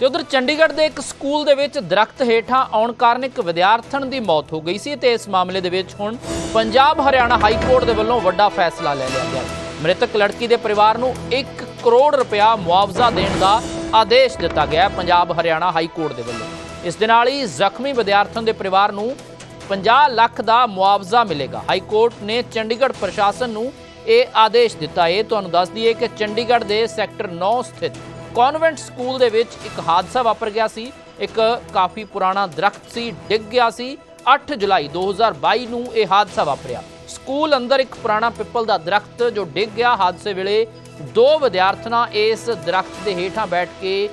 ਤੇ ਉਧਰ ਚੰਡੀਗੜ੍ਹ ਦੇ ਇੱਕ ਸਕੂਲ ਦੇ ਵਿੱਚ ਦਰਖਤ ਹੇਠਾਂ ਆਉਣ ਕਾਰਨ ਇੱਕ ਵਿਦਿਆਰਥਣ ਦੀ ਮੌਤ ਹੋ ਗਈ ਸੀ ਤੇ ਇਸ ਮਾਮਲੇ ਦੇ ਵਿੱਚ ਹੁਣ ਪੰਜਾਬ ਹਰਿਆਣਾ ਹਾਈ ਕੋਰਟ ਦੇ ਵੱਲੋਂ ਵੱਡਾ ਫੈਸਲਾ ਲੈ ਲਿਆ ਗਿਆ। ਮ੍ਰਿਤਕ ਲੜਕੀ ਦੇ ਪਰਿਵਾਰ ਨੂੰ 1 ਕਰੋੜ ਰੁਪਇਆ ਮੁਆਵਜ਼ਾ ਦੇਣ ਦਾ ਆਦੇਸ਼ ਦਿੱਤਾ ਗਿਆ ਪੰਜਾਬ ਹਰਿਆਣਾ ਹਾਈ ਕੋਰਟ ਦੇ ਵੱਲੋਂ। ਇਸ ਦੇ ਨਾਲ ਹੀ ਜ਼ਖਮੀ ਵਿਦਿਆਰਥਣ ਦੇ ਪਰਿਵਾਰ ਨੂੰ 50 ਲੱਖ ਦਾ ਮੁਆਵਜ਼ਾ ਮਿਲੇਗਾ। ਹਾਈ ਕੋਰਟ ਨੇ ਚੰਡੀਗੜ੍ਹ ਪ੍ਰਸ਼ਾਸਨ ਨੂੰ ਇਹ ਆਦੇਸ਼ ਦਿੱਤਾ ਹੈ। ਤੁਹਾਨੂੰ ਦੱਸ ਦਈਏ ਕਿ ਚੰਡੀਗੜ੍ਹ ਦੇ ਸੈਕਟਰ 9 ਸਥਿਤ ਕਨਵੈਂਟ ਸਕੂਲ ਦੇ ਵਿੱਚ ਇੱਕ ਹਾਦਸਾ ਵਾਪਰ ਗਿਆ ਸੀ। ਇੱਕ ਕਾਫੀ ਪੁਰਾਣਾ ਦਰਖਤ ਸੀ, ਡਿੱਗ ਗਿਆ ਸੀ। 8 ਜੁਲਾਈ 2022 ਨੂੰ ਇਹ ਹਾਦਸਾ ਵਾਪਰਿਆ। ਸਕੂਲ ਅੰਦਰ ਇੱਕ ਪੁਰਾਣਾ ਪਿੱਪਲ ਦਾ ਦਰਖਤ ਜੋ ਡਿੱਗ ਗਿਆ। ਹਾਦਸੇ ਵੇਲੇ ਦੋ ਵਿਦਿਆਰਥਣਾਂ ਇਸ ਦਰਖਤ ਦੇ ਹੇਠਾਂ ਬੈਠ ਕੇ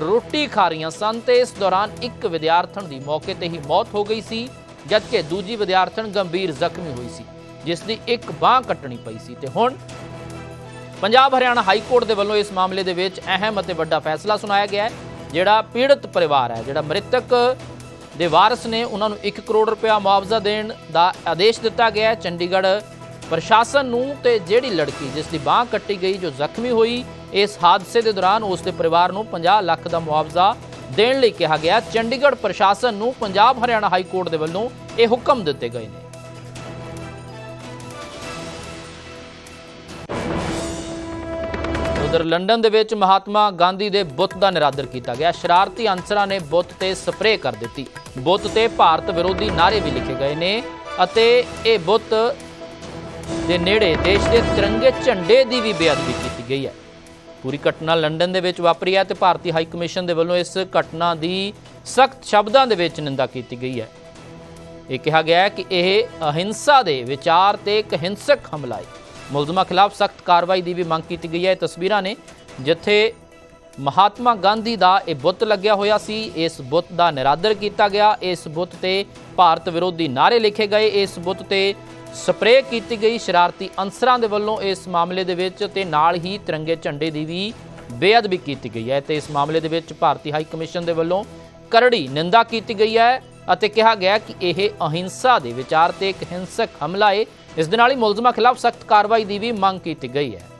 ਰੋਟੀ ਖਾ ਰਹੀਆਂ ਸਨ ਤੇ ਇਸ ਦੌਰਾਨ ਇੱਕ ਵਿਦਿਆਰਥਣ ਦੀ ਮੌਕੇ ਤੇ ਹੀ ਮੌਤ ਹੋ ਗਈ ਸੀ, ਜਦਕਿ ਦੂਜੀ ਵਿਦਿਆਰਥਣ ਗੰਭੀਰ ਜ਼ਖਮੀ ਹੋਈ ਸੀ, ਜਿਸ ਦੀ ਇੱਕ ਬਾਹ ਕੱਟਣੀ ਪਈ ਸੀ ਤੇ ਹੁਣ ਪੰਜਾਬ ਹਰਿਆਣਾ ਹਾਈ ਕੋਰਟ ਦੇ ਵੱਲੋਂ ਇਸ ਮਾਮਲੇ ਦੇ ਵਿੱਚ ਅਹਿਮ ਅਤੇ ਵੱਡਾ ਫੈਸਲਾ ਸੁਣਾਇਆ ਗਿਆ ਹੈ, ਜਿਹੜਾ ਪੀੜਤ ਪਰਿਵਾਰ ਹੈ, ਜਿਹੜਾ ਮ੍ਰਿਤਕ ਦੇ ਵਾਰਸ ਨੇ ਉਹਨਾਂ ਨੂੰ 1 ਕਰੋੜ ਰੁਪਇਆ ਮੁਆਵਜ਼ਾ ਦੇਣ ਦਾ ਆਦੇਸ਼ ਦਿੱਤਾ ਗਿਆ ਹੈ। ਚੰਡੀਗੜ੍ਹ ਪ੍ਰਸ਼ਾਸਨ ਨੂੰ ਤੇ ਜਿਹੜੀ ਲੜਕੀ ਜਿਸ ਦੀ ਬਾਹ ਕੱਟੀ ਗਈ, ਜੋ ਜ਼ਖਮੀ ਹੋਈ, ਇਸ ਹਾਦਸੇ ਦੇ ਦੌਰਾਨ ਉਸ ਦੇ ਪਰਿਵਾਰ ਨੂੰ 50 ਲੱਖ ਦਾ ਮੁਆਵਜ਼ਾ ਦੇਣ ਲਈ ਕਿਹਾ ਗਿਆ ਚੰਡੀਗੜ੍ਹ ਪ੍ਰਸ਼ਾਸਨ ਨੂੰ ਪੰਜਾਬ ਹਰਿਆਣਾ ਹਾਈ ਕੋਰਟ ਦੇ ਵੱਲੋਂ ਇਹ ਹੁਕਮ ਦਿੱਤੇ ਗਏ ਨੇ। ਉਧਰ ਲੰਡਨ ਦੇ ਵਿੱਚ ਮਹਾਤਮਾ ਗਾਂਧੀ ਦੇ ਬੁੱਤ ਦਾ ਨਿਰਾਦਰ ਕੀਤਾ ਗਿਆ। ਸ਼ਰਾਰਤੀ ਅਨਸਰਾਂ ਨੇ ਬੁੱਤ ਤੇ ਸਪਰੇਅ ਕਰ ਦਿੱਤੀ। ਬੁੱਤ ਤੇ ਭਾਰਤ ਵਿਰੋਧੀ ਨਾਅਰੇ ਵੀ ਲਿਖੇ ਗਏ ਨੇ ਅਤੇ ਇਹ ਬੁੱਤ ਦੇ ਨੇੜੇ ਦੇਸ਼ ਦੇ ਤਿਰੰਗੇ ਝੰਡੇ ਦੀ ਵੀ ਬੇਅਦਬੀ ਕੀਤੀ ਗਈ ਹੈ। ਪੂਰੀ ਘਟਨਾ ਲੰਡਨ ਦੇ ਵਿੱਚ ਵਾਪਰੀ ਹੈ ਤੇ ਭਾਰਤੀ ਹਾਈ ਕਮਿਸ਼ਨ ਦੇ ਵੱਲੋਂ ਇਸ ਘਟਨਾ ਦੀ ਸਖਤ ਸ਼ਬਦਾਂ ਦੇ ਵਿੱਚ ਨਿੰਦਾ ਕੀਤੀ ਗਈ ਹੈ। ਇਹ ਕਿਹਾ ਗਿਆ ਹੈ ਕਿ ਇਹ ਅਹਿੰਸਾ ਦੇ ਵਿਚਾਰ ਤੇ ਇੱਕ ਹਿੰਸਕ ਹਮਲਾ ਹੈ। ਮੁਲਜ਼ਮਾਂ ਖਿਲਾਫ ਸਖਤ ਕਾਰਵਾਈ ਦੀ ਵੀ ਮੰਗ ਕੀਤੀ ਗਈ ਹੈ। ਇਹ ਤਸਵੀਰਾਂ ਨੇ ਜਿੱਥੇ ਮਹਾਤਮਾ ਗਾਂਧੀ ਦਾ ਇਹ ਬੁੱਤ ਲੱਗਿਆ ਹੋਇਆ ਸੀ। ਇਸ ਬੁੱਤ ਦਾ ਨਿਰਾਦਰ ਕੀਤਾ ਗਿਆ। ਇਸ ਬੁੱਤ ਤੇ ਭਾਰਤ ਵਿਰੋਧੀ ਨਾਅਰੇ ਲਿਖੇ ਗਏ। ਇਸ ਬੁੱਤ ਤੇ ਸਪਰੇਅ ਕੀਤੀ ਗਈ। ਸ਼ਰਾਰਤੀ ਅਨਸਰਾਂ ਦੇ ਵੱਲੋਂ ਇਸ ਮਾਮਲੇ ਦੇ ਵਿੱਚ ਤੇ ਨਾਲ ਹੀ ਤਿਰੰਗੇ ਝੰਡੇ ਦੀ ਵੀ ਬੇਅਦਬੀ ਕੀਤੀ ਗਈ ਹੈ ਤੇ ਇਸ ਮਾਮਲੇ ਦੇ ਵਿੱਚ ਭਾਰਤੀ ਹਾਈ ਕਮਿਸ਼ਨ ਦੇ ਵੱਲੋਂ ਕਰੜੀ ਨਿੰਦਾ ਕੀਤੀ ਗਈ ਹੈ। ਅਤੇ ਕਿਹਾ ਗਿਆ ਕਿ ਇਹ ਅਹਿੰਸਾ ਦੇ ਵਿਚਾਰ ਤੇ ਇੱਕ ਹਿੰਸਕ ਹਮਲਾ ਹੈ ਇਸ ਦੇ ਨਾਲ ਹੀ ਮੁਲਜ਼ਮਾਂ ਖਿਲਾਫ ਸਖਤ ਕਾਰਵਾਈ ਦੀ ਵੀ ਮੰਗ ਕੀਤੀ ਗਈ ਹੈ।